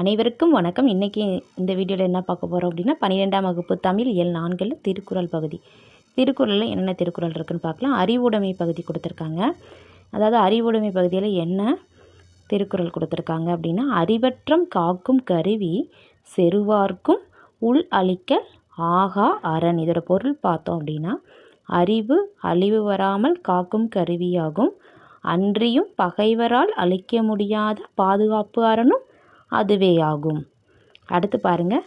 அனைவருக்கும் வணக்கம். இன்றைக்கி இந்த வீடியோவில் என்ன பார்க்க போகிறோம் அப்படின்னா பன்னிரெண்டாம் வகுப்பு தமிழ் இயல் நான்கில் திருக்குறள் பகுதி. திருக்குறளில் என்னென்ன திருக்குறள் இருக்குதுன்னு பார்க்கலாம். அறிவுடைமை பகுதி கொடுத்துருக்காங்க. அதாவது அறிவுடைமை பகுதியில் என்ன திருக்குறள் கொடுத்துருக்காங்க அப்படின்னா அறிவற்றம் காக்கும் கருவி செருவார்க்கும் உள் அழிக்க ஆகா அரண். இதோட பொருள் பார்த்தோம் அப்படின்னா அறிவு அழிவு வராமல் காக்கும் கருவியாகும். அன்றியும் பகைவரால் அழிக்க முடியாத பாதுகாப்பு அரணும் அதுவே ஆகும் அடுத்து பாருங்க.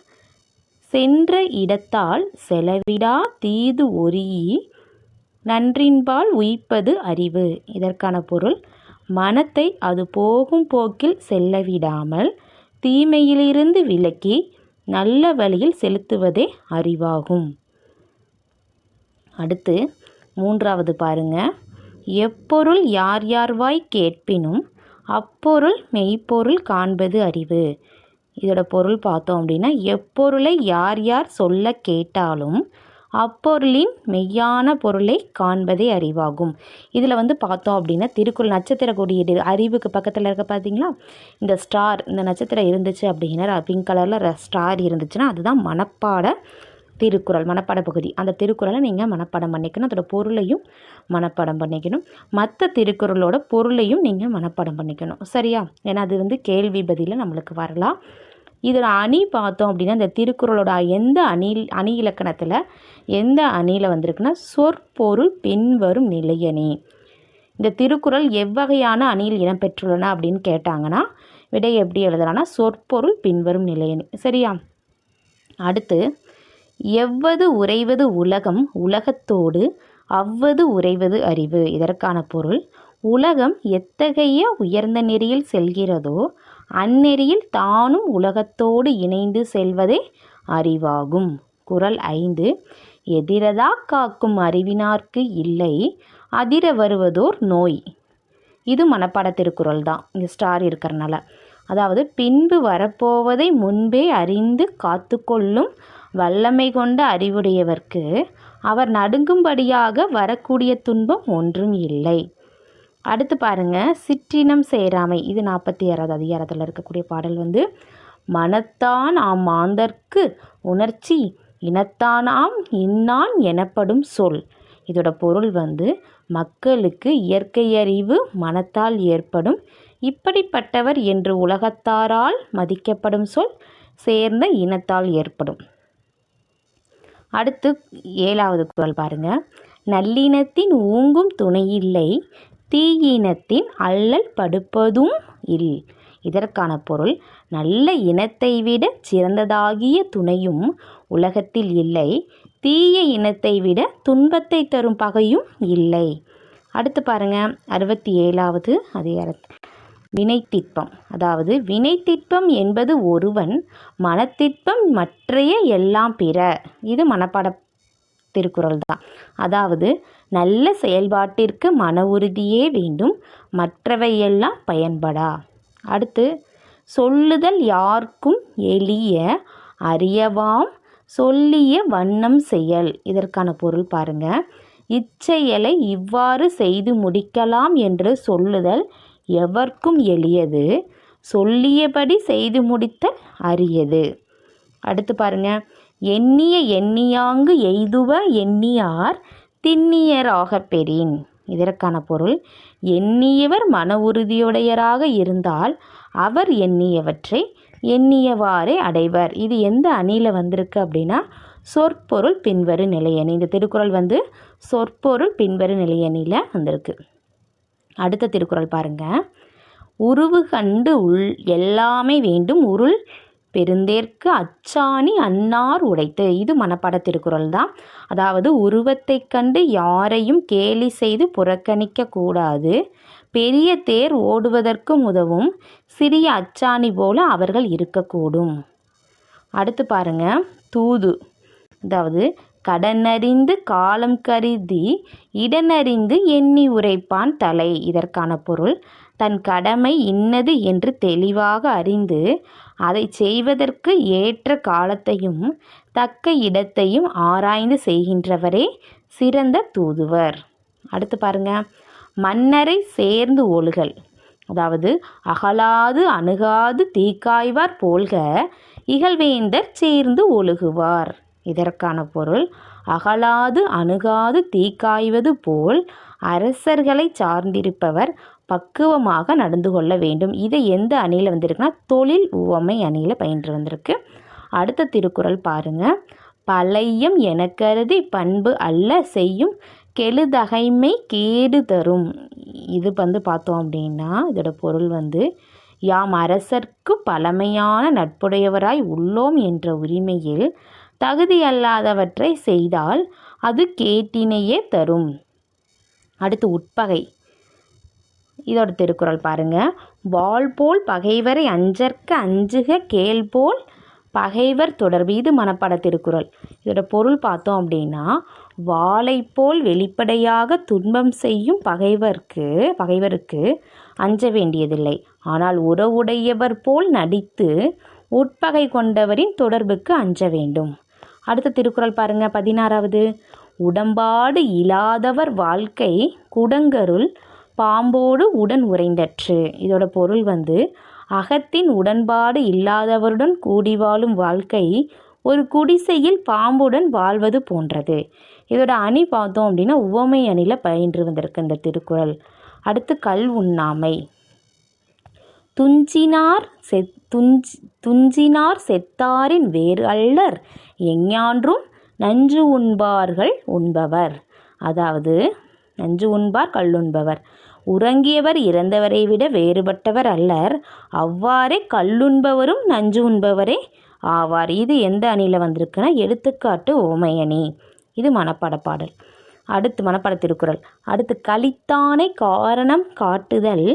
சென்ற இடத்தால் செலவிடா தீது ஒரியி நன்றின்பால் உயிப்பது அறிவு. இதற்கான பொருள் மனத்தை அது போகும் போக்கில் செல்லவிடாமல் தீமையிலிருந்து விலக்கி நல்ல வழியில் செலுத்துவதே அறிவாகும். அடுத்து மூன்றாவது பாருங்க. எப்பொருள் யார் யார்வாய் கேட்பினும் அப்பொருள் மெய்ப்பொருள் காண்பது அறிவு. இதோட பொருள் பார்த்தோம் அப்படின்னா எப்பொருளை யார் யார் சொல்ல கேட்டாலும் அப்பொருளின் மெய்யான பொருளை காண்பதே அறிவாகும். இதில் வந்து பார்த்தோம் அப்படின்னா திருக்குறள் நட்சத்திர கொடியீடு அறிவுக்கு பக்கத்தில் இருக்க பார்த்தீங்களா இந்த ஸ்டார் இந்த நட்சத்திரம் இருந்துச்சு அப்படின்னா பிங்க் கலரில் ஸ்டார் இருந்துச்சுன்னா அதுதான் மனப்பாட திருக்குறள் மனப்பாட பகுதி அந்த திருக்குறளை நீங்கள் மனப்பாடம் பண்ணிக்கணும். அதோட பொருளையும் மனப்பாடம் பண்ணிக்கணும். மற்ற திருக்குறளோட பொருளையும் நீங்கள் மனப்பாடம் பண்ணிக்கணும். சரியா? ஏன்னா அது வந்து கேள்வி பதிலில் நம்மளுக்கு வரலாம். இதில் அணி பார்த்தோம் அப்படின்னா இந்த திருக்குறளோட எந்த அணி அணி இலக்கணத்தில் எந்த அணியில் வந்திருக்குன்னா சொற்பொருள் பின்வரும் நிலையணி இந்த திருக்குறள் எவ்வகையான அணியில் இடம்பெற்றுள்ளன அப்படின்னு கேட்டாங்கன்னா விடை எப்படி எழுதலாம்னா சொற்பொருள் பின்வரும் நிலையணி சரியா? அடுத்து எவ்வது உறைவது உலகம் உலகத்தோடு அவ்வது உறைவது அறிவு. இதற்கான பொருள் உலகம் எத்தகைய உயர்ந்த நெறியில் செல்கிறதோ அந்நெறியில் தானும் உலகத்தோடு இணைந்து செல்வதே அறிவாகும். குரல் ஐந்து எதிரதா காக்கும் அறிவினார்க்கு இல்லை அதிர வருவதோர் நோய். இது மனப்பாட திருக்குறள் தான். இங்கே ஸ்டார் இருக்கிறனால. அதாவது பின்பு வரப்போவதை முன்பே அறிந்து காத்துக்கொள்ளும் வல்லமை கொண்ட அறிவுடையவர்க்கு அவர் நடுங்கும்படியாக வரக்கூடிய துன்பம் ஒன்றும் இல்லை. அடுத்து பாருங்க சிற்றினம் சேராமை. இது நாற்பத்தி ஆறாவது அதிகாரத்தில் இருக்கக்கூடிய பாடல் வந்து மனத்தான் ஆம் மாந்தர்க்கு உணர்ச்சி இனத்தானாம் இன்னான் எனப்படும் சொல். இதோட பொருள் வந்து மக்களுக்கு இயற்கை அறிவு மனத்தால் ஏற்படும் இப்படிப்பட்டவர் என்று உலகத்தாரால் மதிக்கப்படும் சொல் சேர்ந்த இனத்தால் ஏற்படும். அடுத்து ஏழாவது குரல் பாருங்க. நல்லினத்தின் ஊங்கும் துணையில்லை தீயினத்தின் அல்லல் படுப்பதும் இல். இதற்கான பொருள் நல்ல இனத்தை விட சிறந்ததாகிய துணையும் உலகத்தில் இல்லை தீய இனத்தை விட துன்பத்தை தரும் பகையும் இல்லை. அடுத்து பாருங்க அறுபத்தி ஏழாவது அதிகாரத்தில் வினைத்திட்பம் அதாவது வினைத்திட்பம் என்பது ஒருவன் மனத்திட்பம் மற்றைய எல்லாம் பிற. இது மனப்பாட திருக்குறள் தான். அதாவது நல்ல செயல்பாட்டிற்கு மன உறுதியே வேண்டும் மற்றவையெல்லாம் பயன்படா. அடுத்து சொல்லுதல் யாருக்கும் எளிய அறியவாம் சொல்லிய வண்ணம் செயல். இதற்கான பொருள் பாருங்க. இச்செயலை இவ்வாறு செய்து முடிக்கலாம் என்று சொல்லுதல் எவர்க்கும் எளியது சொல்லியபடி செய்து முடித்த அரியது. அடுத்து பாருங்க. எண்ணிய எண்ணியாங்கு எய்துவ எண்ணியார் திண்ணியராக பெறின். இதற்கான பொருள் எண்ணியவர் மன உறுதியுடையராக இருந்தால் அவர் எண்ணியவற்றை எண்ணியவாறே அடைவர். இது எந்த அணியில் வந்திருக்கு அப்படின்னா சொற்பொருள் பின்வரு நிலையணி. இந்த திருக்குறள் வந்து சொற்பொருள் பின்வரு நிலையணியில் வந்திருக்கு. அடுத்த திருக்குறள் பாருங்க. உருவு கண்டு உள் எல்லாமே வேண்டும் உருள் பெருந்தேற்கு அச்சாணி அன்னார் உடைத்து. இது மனப்பாட திருக்குறள் தான். அதாவது உருவத்தை கண்டு யாரையும் கேலி செய்து புறக்கணிக்க கூடாது. பெரிய தேர் ஓடுவதற்கும் உதவும். சிறிய அச்சாணி போல அவர்கள் இருக்கக்கூடும். அடுத்து பாருங்க. தூது. அதாவது கடனறிந்து காலம் கருதி இடனறிந்து எண்ணி உரைப்பான் தலை. இதற்கான பொருள் தன் கடமை இன்னது என்று தெளிவாக அறிந்து அதை செய்வதற்கு ஏற்ற காலத்தையும் தக்க இடத்தையும் ஆராய்ந்து செய்கின்றவரே சிறந்த தூதுவர். அடுத்து பாருங்க. மன்னரை சேர்ந்து ஒழுகல். அதாவது அகலாது அணுகாது தீக்காய்வார் போல்க இகழ்வேந்தர் சேர்ந்து ஒழுகுவார். இதற்கான பொருள் அகலாது அணுகாது தீக்காய்வது போல் அரசர்களை சார்ந்திருப்பவர் பக்குவமாக நடந்து கொள்ள வேண்டும். இது எந்த அணியில் வந்திருக்குன்னா தொழில் உவமை அணியில் பயின்று வந்திருக்கு. அடுத்த திருக்குறள் பாருங்க. பழையம் என கருதி பண்பு அல்ல செய்யும் கெழுதகைமை கேடு தரும் இது வந்து பார்த்தோம் அப்படின்னா இதோட பொருள் வந்து யாம் அரசர்க்கு பழமையான நட்புடையவராய் உள்ளோம் என்ற உரிமையில் தகுதியல்லாதவற்றை செய்தால் அது கேட்டினையே தரும். அடுத்து உட்பகை. இதோட திருக்குறள் பாருங்க. வாள் போல் பகைவரை அஞ்சற்க அஞ்சுக கேள் போல் பகைவர் தொடர்பு இது திருக்குறள். இதோட பொருள் பார்த்தோம் அப்படின்னா வாளை போல் வெளிப்படையாக துன்பம் செய்யும் பகைவர்க்கு பகைவருக்கு அஞ்ச வேண்டியதில்லை. ஆனால் உறவுடையவர் போல் நடித்து உட்பகை கொண்டவரின் தொடர்புக்கு அஞ்ச வேண்டும். அடுத்த திருக்குறள் பாருங்க பதினாறாவது. உடம்பாடு இல்லாதவர் வாழ்க்கை குடங்கருள் பாம்போடு உடன் உறைந்தற்று. இதோட பொருள் வந்து அகத்தின் உடன்பாடு இல்லாதவருடன் கூடி வாழும் வாழ்க்கை ஒரு குடிசையில் பாம்புடன் வாழ்வது போன்றது. இதோட அணி பார்த்தோம் அப்படின்னா உவமை அணியில் பயின்று வந்திருக்கு இந்த திருக்குறள். அடுத்து கல் உண்ணாமை துஞ்சினார் செத் துஞ்சி துஞ்சினார் செத்தாரின் வேறு அல்லர் எஞ்ஞான்றும் நஞ்சு உண்பார்கள் உண்பவர். அதாவது நஞ்சு உண்பார் கல்லுண்பவர் உறங்கியவர் இறந்தவரை விட வேறுபட்டவர் அல்லர். அவ்வாறே கல்லுண்பவரும் நஞ்சு உண்பவரே ஆவார். இது எந்த அணியில் வந்திருக்குன்னா எடுத்துக்காட்டு ஓமையணி இது மனப்பாட பாடல். அடுத்து மனப்பாட திருக்குறள் அடுத்து கலித்தானை காரணம் காட்டுதல்.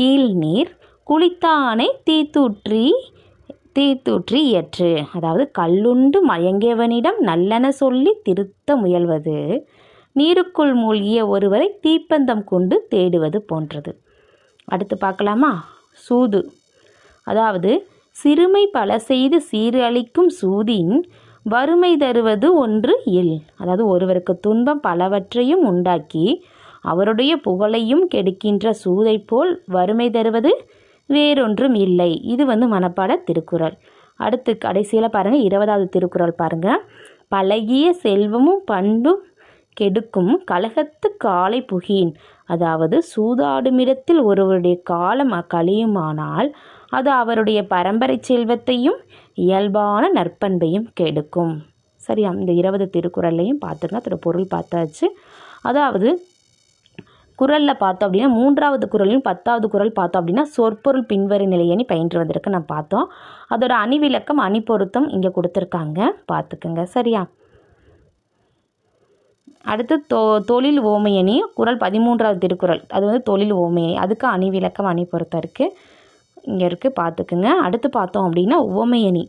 கீழ்நீர் குளித்தானை தீத்தூற்றி தீத்தூற்றி இயற்று. அதாவது கல்லுண்டு மயங்கியவனிடம் நல்லென சொல்லி திருத்த முயல்வது நீருக்குள் மூழ்கிய ஒருவரை தீப்பந்தம் கொண்டு தேடுவது போன்றது. அடுத்து பார்க்கலாமா? சூது. அதாவது சிறுமை பல செய்து சீரழிக்கும் சூதின் வறுமை தருவது ஒன்று இல். அதாவது ஒருவருக்கு துன்பம் பலவற்றையும் உண்டாக்கி அவருடைய புகழையும் கெடுக்கின்ற சூதை போல் வறுமை தருவது வேறொன்றும் இல்லை. இது வந்து மனப்பாட திருக்குறள். அடுத்து கடைசியில் பாருங்கள் இருபதாவது திருக்குறள் பாருங்கள் பழகிய செல்வமும் பண்பும் கெடுக்கும் கலகத்து காலை புகின். அதாவது சூதாடுமிடத்தில் ஒருவருடைய காலம் கழியுமானால் அது அவருடைய பரம்பரை செல்வத்தையும் இயல்பான நற்பண்பையும் கெடுக்கும். சரி அந்த இருபது திருக்குறளையும் பார்த்துருங்க அதோட பொருள் பார்த்தாச்சு. அதாவது குரலில் பார்த்தோம் அப்படின்னா மூன்றாவது குரலையும் பத்தாவது குரல் பார்த்தோம் அப்படின்னா சொற்பொருள் பின்வரும் நிலையணி பயின்று வந்திருக்கு. நான் பார்த்தோம். அதோட அணிவிலக்கம் அணி பொருத்தம் இங்கே கொடுத்துருக்காங்க. பார்த்துக்குங்க. சரியா? அடுத்து தொ தொழில் ஓமையணி குரல் பதிமூன்றாவது திருக்குறள். அது வந்து தொழில் ஓமையணி. அதுக்கு அணிவிளக்கம் அணிப்பொருத்தம் அணி பொருத்தம் இருக்குது இங்கே இருக்குது பார்த்துக்குங்க. அடுத்து பார்த்தோம் அப்படின்னா உவமையணி.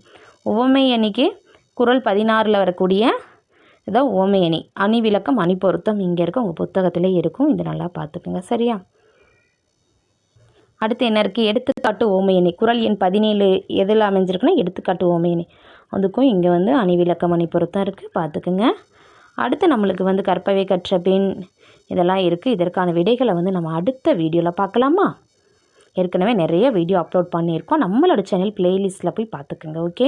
உவமையணிக்கு குரல் பதினாறில் வரக்கூடிய இதுதான் ஓமையணி அணி விளக்கம் அணி பொருத்தம் இங்கே இருக்க உங்கள் புத்தகத்திலே இருக்கும். இது நல்லா பார்த்துக்குங்க சரியா? அடுத்து என்ன இருக்குது எடுத்துக்காட்டு ஓமையணி குரல் எண் பதினேழு எதில் அமைஞ்சிருக்குன்னா எடுத்துக்காட்டு ஓமையணி அதுக்கும் இங்கே வந்து அணி விளக்கம் அணி பொருத்தம் இருக்குது பார்த்துக்குங்க. அடுத்து நம்மளுக்கு வந்து கற்பவை கற்ற பின் இதெல்லாம் இருக்குது இதற்கான விடைகளை வந்து நம்ம அடுத்த வீடியோவில் பார்க்கலாமா? ஏற்கனவே நிறைய வீடியோ அப்லோட் பண்ணியிருக்கோம். நம்மளோட சேனல் பிளேலிஸ்ட்டில் போய் பார்த்துக்குங்க ஓகே?